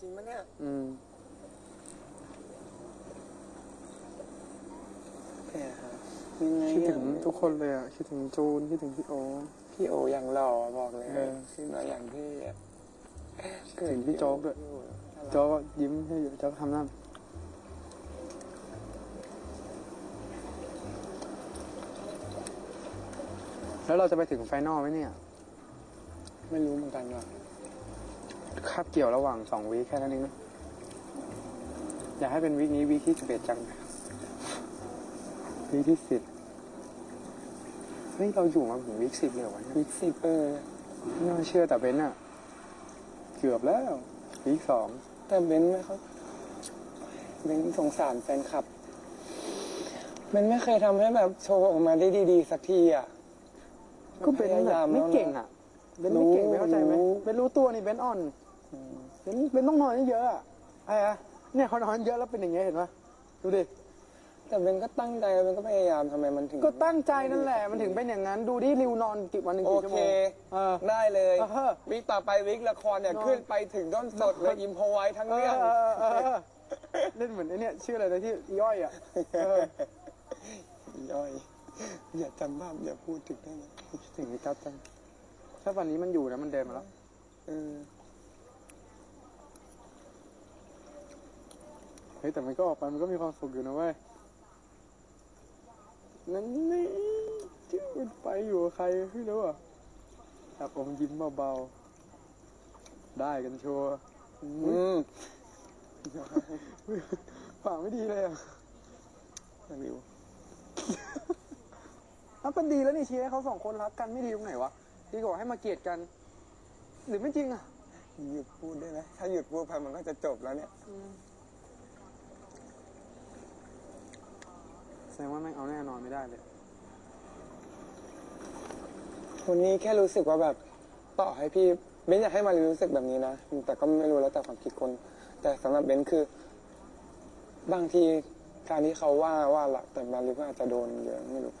จริงปะเนี่ย อืมแย่ครับยังไงคิดถึงอะทุกคนเลยอะ คิดถึงจูน คิดถึงพี่โอพี่โออย่างหล่อบอกเลยเออขึ้นมาอย่างที่อะคิดถึงพี่โจ๊กด้วย โจ๊กก็ยิ้มให้อยู่โจ๊กทำหน้าแล้วเราจะไปถึงไฟนอลไหมเนี่ย ไม่รู้เหมือนกันว่ะ คาบเกี่ยวระหว่างสองวีคแค่นั้นเองนะอยากให้เป็นวีคนี้วีคที่สิบเอ็ดจังวีคที่สิบเฮ้ยเราอยู่มาถึงวีคสิบเลยเหรอวะเนี่ยวิกสิบเออไม่น่าเชื่อแต่เบนซ์อะเกือบแล้ววีคสองแต่เบนไม่เขาเบนสงสารแฟนคลับเบนไม่เคยทำให้แบบโชว์ออกมาได้ดีๆสักทีอะก็เบนซ์พยาแบยาบมไม่แล้วนะเก่งอะเบนซ์ไม่เก่งรู้ไม่เข้าใจไหมรู้เบนซ์รู้ตัวนี่เบนซ์อ่อนอืม เบนซ์เบนซ์ต้องนอนเยอะๆอะอะไรอะเนี่ยเขานอนเยอะแล้วเป็นอย่างเงี้ยเห็นปะดูดิ แต่เบนก็ตั้งใจเบนก็พยายามทำไมมันถึง ก็ตั้งใจนั่นแหละ มันถึงเป็นอย่างนั้น ดูดิริวนอนกี่วันหนึ่งโอกี่ชั่วเค โมงเออ ได้เลย เออวิกต่อไปวิกละครเนี่ย นอน ขึ้นไปถึงต้นสดเลยอิมพอไว้ทั้งเอเรื่องอเออเออเออเล่นเหมือนไอ้เนี่ยชื่ออะไรนะที่ย่อยอะเออ ย่อย อย่าจำภาพอย่าพูดถึงได้ไหมคิดถึงนี่กัดจังถ้าวันนี้มันอยู่นะมันเดินมาแล้ว เออ เฮ้ยแต่มันก็ออกไปมันก็มีความสุขอยู่นะเว้ยนั่นนี่ชื่อมันไปอยู่กับใครไม่รู้อะแอบอมยิ้มเบาๆได้กันชัวร์อืมฝากไม่ดีเลยอะวิวอะก็ดีแล้วนี่เชียร์ให้เขาสองคนรักกันไม่ดีตรงไหนวะดีกว่าให้มาเกลียดกัน หรือไม่จริงอะหยุดพูดได้ไหมถ้าหยุดพูดไปมันก็จะจบแล้วเนี่ย แส ดงว่าแม่งเอาแน่นอนไม่ได้เลย วันนี้แค่รู้สึกว่าแบบต่อให้พี่เบนอยากให้มารีรู้สึกแบบนี้นะ แต่ก็ไม่รู้แล้วแต่ความคิดคน แต่สำหรับเบนคือ บางทีการที่เขาว่าว่าละแต่มารีก็อาจจะโดนเยอะไม่รู้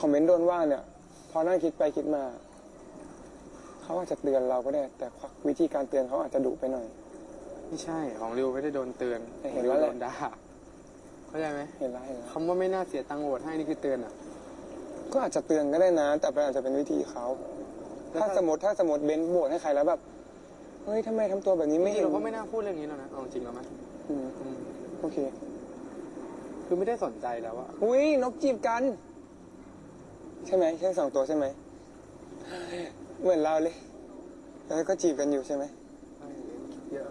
คอมเมนต์โดนว่าเนี่ย พอนั่งคิดไปคิดมาเขาอาจจะเตือนเราก็ได้ แต่วิธีการเตือนเขาอาจจะดุไปหน่อย ไม่ใช่ของริวไม่ได้โดนเตือนแต่ขเห็องนริแล้ววแหโดละนด่า เข้าใจไหมเห็นแล้วเห็นแล้วคำว่าไม่น่าเสียตังค์โหวตให้นี่คือเตือนอะ ก็อาจจะเตือนก็ได้นะ แต่มันอาจจะเป็นวิธีเขาแล้วถ้าถ้าสมมติถ้าสมมติเบนโหวตให้ใครแล้วแบบเฮ้ยทำไมทำตัวแบบนี้ไม่ไม่เห็นเราก็ไม่น่าพูดเรื่องนี้แล้วนะเอาจริงแล้วไหมอืมอืมโอเค คือไม่ได้สนใจแล้วอะอุ้ยนกจีบกัน ใช่ไหมใช่สองตัวใช่ไหมเหมือนเราเลย แล้วก็จีบกันอยู่ใช่ไหมเยอะ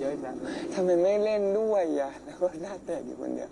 เยอะแยะทำไมไม่เล่นด้วยอะแล้วก็หน้าแตกอยู่คนเดียว